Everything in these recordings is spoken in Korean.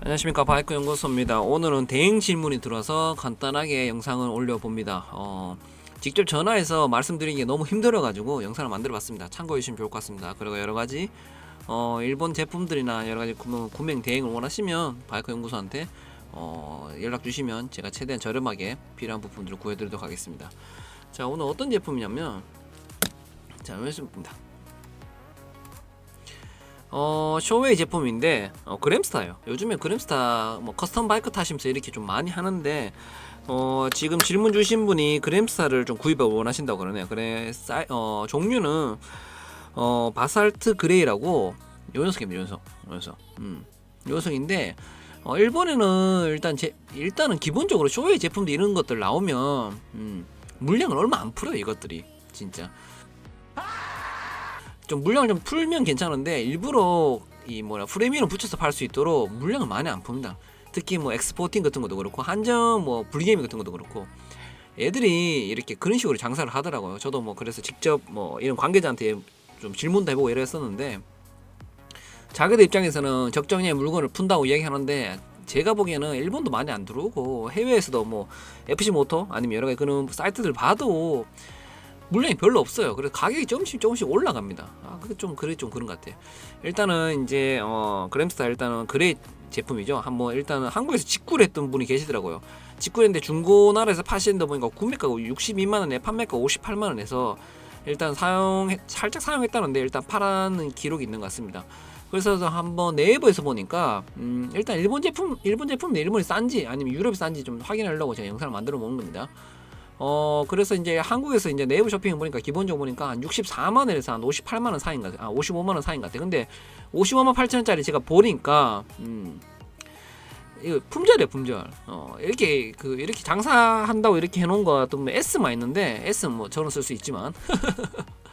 안녕하십니까 바이크 연구소입니다. 오늘은 대행 질문이 들어와서 간단하게 영상을 올려봅니다. 어, 직접 전화해서 말씀드리기 너무 힘들어가지고 영상을 만들어봤습니다. 참고해 주시면 좋을 것 같습니다. 그리고 여러 가지 어, 일본 제품들이나 여러 가지 구매, 구매 대행을 원하시면 바이크 연구소한테 어, 연락 주시면 제가 최대한 저렴하게 필요한 부품들을 구해드리도록 하겠습니다. 자 오늘 어떤 제품이냐면 자 왼쪽입니다. 어 쇼웨이 제품인데 어, 그램스타예요. 요즘에 그램스타 뭐 커스텀 바이크 타시면서 이렇게 좀 많이 하는데 어 지금 질문 주신 분이 그램스타를 좀 구입을 원하신다고 그러네요. 그래 사이, 어 종류는 어 바살트 그레이라고 요 녀석입니다. 요 녀석. 요 녀석. 음. 요 녀석인데 어 일본에는 일단 제 일단은 기본적으로 쇼웨이 제품도 이런 것들 나오면 음, 물량을 얼마 안 풀어요 이것들이 진짜. 좀 물량을 좀 풀면 괜찮은데 일부러 이 뭐냐 프레미엄 붙여서 팔 수 있도록 물량을 많이 안 풉니다. 특히 뭐 엑스포팅 같은 것도 그렇고 한정 뭐 불리게임 같은 것도 그렇고 애들이 이렇게 그런 식으로 장사를 하더라고요. 저도 뭐 그래서 직접 뭐 이런 관계자한테 좀 질문도 해보고 이랬었는데 자기들 입장에서는 적정량의 물건을 푼다고 이야기하는데 제가 보기에는 일본도 많이 안 들어오고 해외에서도 뭐 FC 모터 아니면 여러 가지 그런 사이트들 봐도 물량이 별로 없어요. 그래서 가격이 조금씩 조금씩 올라갑니다. 아, 그게 좀 그래 좀 그런 것 같아요. 일단은 이제 어 그램스타 일단은 그레이 제품이죠. 한번 일단은 한국에서 직구를 했던 분이 계시더라고요. 직구했는데 중고나라에서 파시는데 보니까 구매가가 62만 원에 판매가 58만 원에서 일단 사용 살짝 사용했다는데 일단 팔아는 기록이 있는 것 같습니다. 그래서 한번 네이버에서 보니까 음, 일단 일본 제품 일본 제품 일본이 싼지 아니면 유럽이 싼지 좀 확인하려고 제가 영상을 만들어 먹는 겁니다. 어 그래서 이제 한국에서 이제 네이버 쇼핑 보니까 기본적으로 보니까 한 64만 원에서 한 58만 원 사이인 것 같아. 아 55만 원 사이인 것 같아. 근데 55만 8천 원짜리 제가 보니까 음 이거 품절이에요 품절. 어 이렇게 그 이렇게 장사한다고 이렇게 해놓은 거 또뭐 S만 있는데 S는 뭐 저는 쓸 수 있지만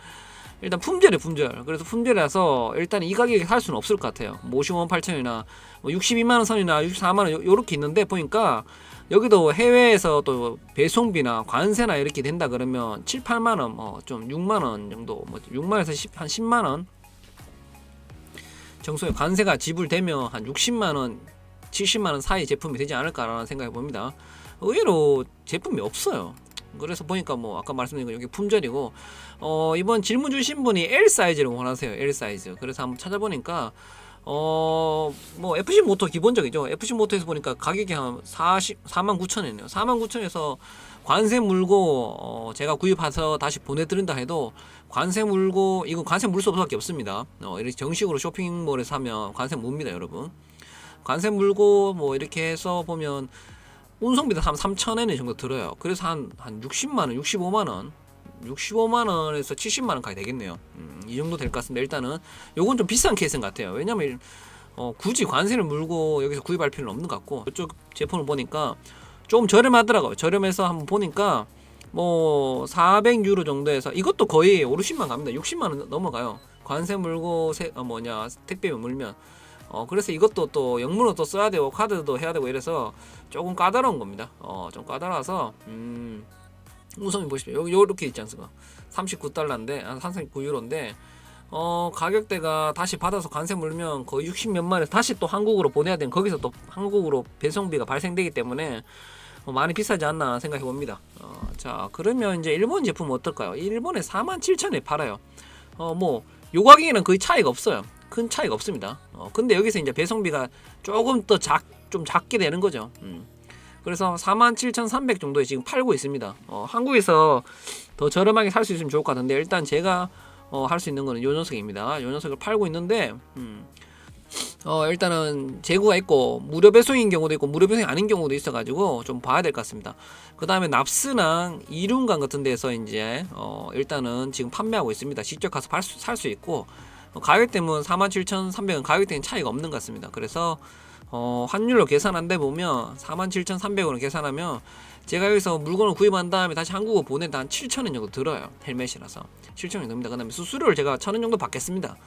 일단 품절이에요 품절. 그래서 품절이라서 일단 이 가격에 살 수는 없을 것 같아요. 뭐 55만 8천이나 뭐 62만 원 선이나 64만 원 요- 요렇게 있는데 보니까 여기도 해외에서 또 배송비나 관세나 이렇게 된다 그러면 7, 8만 원, 뭐좀 6만 원 정도, 뭐 6만 원에서 10, 한 10만 원 정도의 관세가 지불되면 한 60만 원, 70만 원 사이 제품이 되지 않을까라는 생각이 봅니다. 의외로 제품이 없어요. 그래서 보니까 뭐 아까 말씀드린 거 여기 품절이고 어 이번 질문 주신 분이 L 사이즈를 원하세요. L 사이즈. 그래서 한번 찾아보니까 어, 뭐 FC 모터 기본적이죠. FC 모터에서 보니까 가격이 한 40, 4만 9천 원이네요. 4만 9천 원에서 관세 물고 어, 제가 구입해서 다시 보내드린다 해도 관세 물고 이건 관세 물 수밖에 없습니다. 어, 이렇게 정식으로 쇼핑몰에 사면 관세 묻니다, 여러분. 관세 물고 뭐 이렇게 해서 보면 운송비도 한 3천 원 정도 들어요. 그래서 한 한 60만 원, 65만 원 65만 원에서 70만 원까지 되겠네요. 음, 이 정도 될 것 같습니다. 일단은 요건 좀 비싼 케이스인 것 같아요. 왜냐면 어, 굳이 관세를 물고 여기서 구입할 필요는 없는 것 같고 이쪽 제품을 보니까 좀 저렴하더라고요. 저렴해서 한번 보니까 뭐 400유로 정도에서 이것도 거의 5, 60만 갑니다. 60만 원 넘어가요. 관세 물고 세, 어, 뭐냐 택배비 물면 어 그래서 이것도 또 영문으로 또 써야 되고 카드도 해야 되고 이래서 조금 까다로운 겁니다. 어 좀 까다로워서 음 우선이 보십시오. 여기 요렇게 있지 않습니까? 39달러인데, 아, 39유로인데, 어, 가격대가 다시 받아서 관세 물면 거의 60 몇 만에서 다시 또 한국으로 보내야 되는, 거기서 또 한국으로 배송비가 발생되기 때문에 어, 많이 비싸지 않나 생각해 봅니다. 어, 자, 그러면 이제 일본 제품은 어떨까요? 일본에 47,000에 팔아요. 어, 뭐, 요 가격에는 거의 차이가 없어요. 큰 차이가 없습니다. 어, 근데 여기서 이제 배송비가 조금 더 작, 좀 작게 되는 거죠. 음. 그래서 47,300 정도에 지금 팔고 있습니다. 어, 한국에서 더 저렴하게 살 수 있으면 좋을 것 같은데 일단 제가 어, 할 수 있는 거는 요 녀석입니다. 요 녀석을 팔고 있는데 음, 어, 일단은 재고가 있고 무료 배송인 경우도 있고 무료 배송이 아닌 경우도 있어 가지고 좀 봐야 될 것 같습니다. 그 다음에 납스랑 이륜관 같은 데서 이제 어, 일단은 지금 판매하고 있습니다. 직접 가서 살 수 있고 어, 가격대는 47,300원 가격 대는 차이가 없는 것 같습니다. 그래서 어, 환율로 계산한데 보면 47,300원을 계산하면 제가 여기서 물건을 구입한 다음에 다시 한국으로 보내다 한 7,000원 정도 들어요. 헬멧이라서 7,000원 됩니다. 그다음에 수수료를 제가 1,000원 정도 받겠습니다.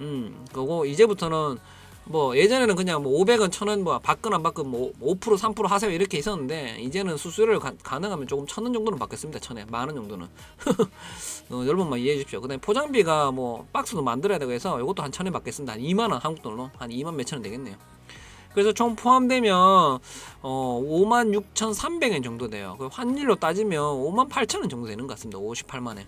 음, 그거 이제부터는 뭐 예전에는 그냥 뭐 500원, 1000원 뭐 받건 안 받건 뭐 5% 3% 하세요 이렇게 있었는데 이제는 수수료를 가, 가능하면 조금 1000원 정도는 받겠습니다. 1000에 만 원 정도는. 어, 여러분만 이해해 주십시오. 그다음에 포장비가 뭐 박스도 만들어야 되고 해서 이것도 한 1000에 받겠습니다. 한 2만 원 한국 돈으로 한 2만 몇천 원 되겠네요. 그래서 총 포함되면 어 56,300엔 정도 돼요. 그 환율로 따지면 58,000원 정도 되는 것 같습니다. 58만에.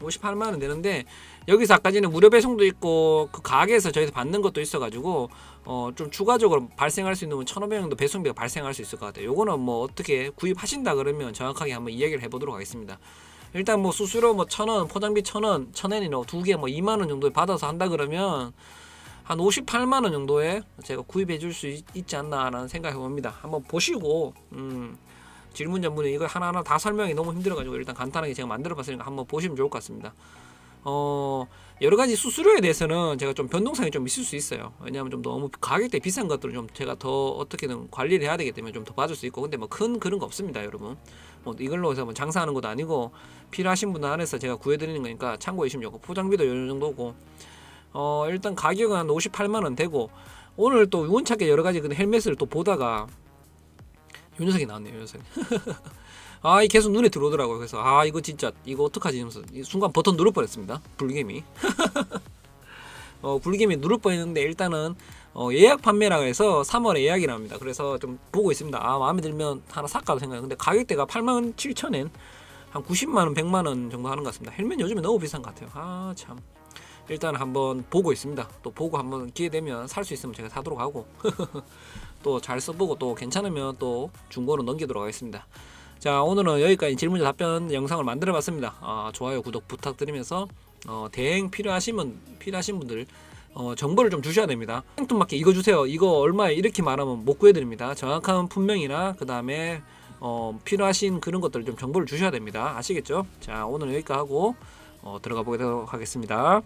58만 원 되는데 여기서 아까 전에 무료 배송도 있고 그 가게에서 저희서 받는 것도 있어가지고 어 좀 추가적으로 발생할 수 있는 1,500원 정도 배송비가 발생할 수 있을 것 같아요. 요거는 뭐 어떻게 구입하신다 그러면 정확하게 한번 이야기를 해보도록 하겠습니다. 일단 뭐 수수료 뭐 천 원, 포장비 천 원, 천 원이나 두개 뭐 2만 원 정도에 받아서 한다 그러면 한 58만 원 정도에 제가 구입해 줄 수 있지 않나라는 생각해 봅니다. 한번 보시고 음, 질문 전문에 이거 하나하나 다 설명이 너무 힘들어가지고 일단 간단하게 제가 만들어 봤으니까 한번 보시면 좋을 것 같습니다. 어 여러 가지 수수료에 대해서는 제가 좀 변동성이 좀 있을 수 있어요. 왜냐하면 좀 너무 가격대 비싼 것들을 좀 제가 더 어떻게든 관리를 해야 되기 때문에 좀 더 봐줄 수 있고 근데 뭐 큰 그런 거 없습니다, 여러분. 뭐 이걸로 해서 뭐 장사하는 것도 아니고 필요하신 분들 안에서 제가 구해드리는 거니까 참고해 주시면 좋고 포장비도 요 정도고 어 일단 가격은 한 58만 원 되고 오늘 또 우연찮게 여러 가지 그 헬멧을 또 보다가 요 녀석이 나왔네요, 요 녀석. 아, 이 계속 눈에 들어오더라고요. 그래서 아, 이거 진짜 이거 어떡하지? 이 순간 버튼 누를 뻔했습니다. 불개미. 어, 불개미 누를 뻔했는데 일단은 어, 예약 판매라고 해서 3월에 예약이 납니다. 그래서 좀 보고 있습니다. 아, 마음에 들면 하나 살까 생각. 근데 가격대가 8만 7천엔 한 90만 원, 100만 원 정도 하는 것 같습니다. 헬멧 요즘에 너무 비싼 것 같아요. 아, 참. 일단 한번 보고 있습니다. 또 보고 한번 기회 되면 살 수 있으면 제가 사도록 하고 또 잘 써보고 또 괜찮으면 또 중고로 넘기도록 하겠습니다. 자 오늘은 여기까지 질문자 답변 영상을 만들어봤습니다. 아, 좋아요 구독 부탁드리면서 어, 대행 필요하시면 필요하신 분들 어, 정보를 좀 주셔야 됩니다. 생뚱맞게 이거 주세요. 이거 얼마에 이렇게 말하면 못 구해드립니다. 정확한 품명이나 그 다음에 어, 필요하신 그런 것들 좀 정보를 주셔야 됩니다. 아시겠죠? 자 오늘 여기까지 하고 어, 들어가 보도록 하겠습니다.